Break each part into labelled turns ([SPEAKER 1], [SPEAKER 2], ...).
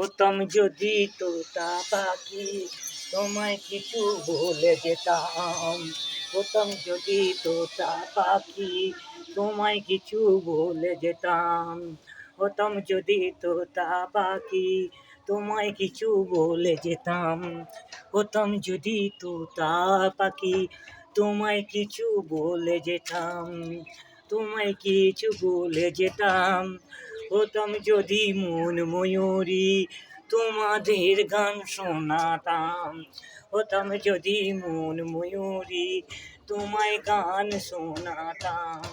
[SPEAKER 1] হতাম যদি তোতা পাখি, তোমায় কিছু বলে যেতাম। হতাম যদি তোতা পাখি, তোমায় কিছু বলে যেতাম। হতাম যদি তোতা পাখি, তোমায় কিছু বলে যেতাম। হতাম যদি তোতা পাখি, তোমায় কিছু বলে যেতাম। তোমায় কিছু বলে যেতাম। হতাম যদি মন ময়ূরী, তোমাদের গান শোনাতাম। হতাম যদি মন ময়ূরী, তোমায় গান শোনাতাম।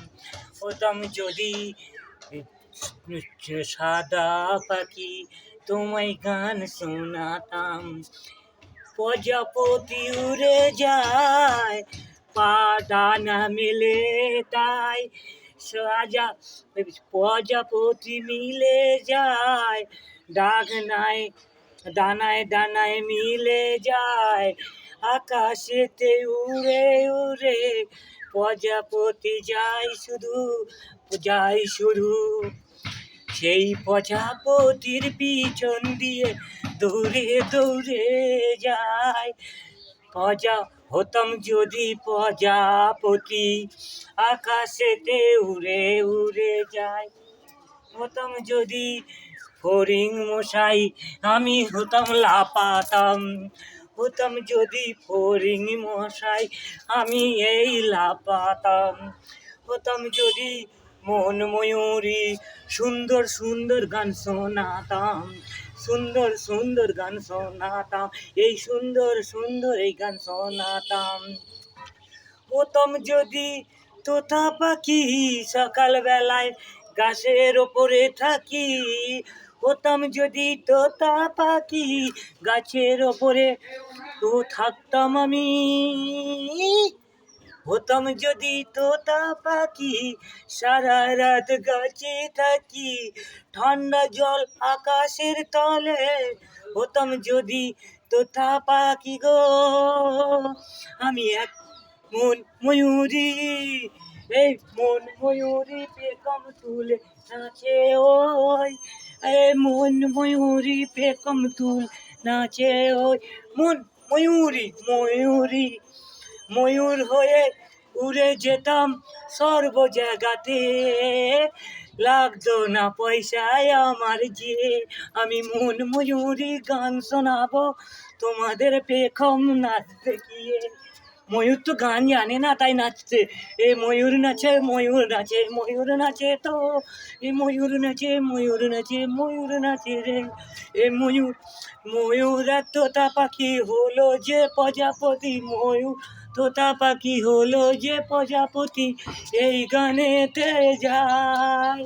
[SPEAKER 1] হতাম যদি সাদা পাখি, তোমায় গান শোনাতাম। প্রজাপতি উড়ে যায় পা ডানা মেলে তাই। সাজা প্রজাপতি মিলে যায় ডাক নাই দানায় দানায় মিলে যায়, আকাশেতে উড়ে উড়ে প্রজাপতি যাই শুধু যাই শুধু। সেই প্রজাপতির পিছন দিয়ে দৌড়ে দৌড়ে যায় প্রজা হতাম যদি প্রজাপতি আকাশেতে উড়ে উড়ে যায়। হতাম যদি ফরিং মশাই, আমি হতাম লাপাতাম। হতাম যদি ফরিং মশাই, আমি এই লাপাতাম। হতাম যদি মন ময়ূরী সুন্দর সুন্দর গান শোনাতাম। সুন্দর সুন্দর গান শোনাতাম, এই সুন্দর সুন্দর এই গান শোনাতাম। প্রথম যদি তোতা পাখি সকালবেলায় গাছের ওপরে থাকি হতাম যদি তোতা পাখি গাছের ওপরে তো থাকতাম আমি। হতাম যদি তোতা পাখি সারা রাত গাছে থাকি, ঠান্ডা জল আকাশের তলে হতাম যদি তোতা পাখি গো, আমি এক মন ময়ূরী, এই মন ময়ূরী পেকম তুলে নাচে ওই এ মন ময়ূরী পেকম তুল নাচে ওই, মন ময়ূরী ময়ূরী, ময়ূর হয়ে উড়ে যেতাম সর্ব জায়গাতে লাগতো না পয়সায় আমার যে, আমি মন ময়ূরী গান শোনাবো তোমাদের পেখম নাচতে গিয়ে। ময়ূর তো গান জানে না, তাই নাচছে। এ ময়ূর নাচে ময়ূর নাচে ময়ূর নাচে তো। এ ময়ূর নাচে ময়ূর নাচে ময়ূর নাচে রে। এ ময়ূর ময়ূর তোতা পাখি হলো যে প্রজাপতি ময়ূর। তোতা পাখি হলো যে প্রজাপতি এই গানেতে যায়।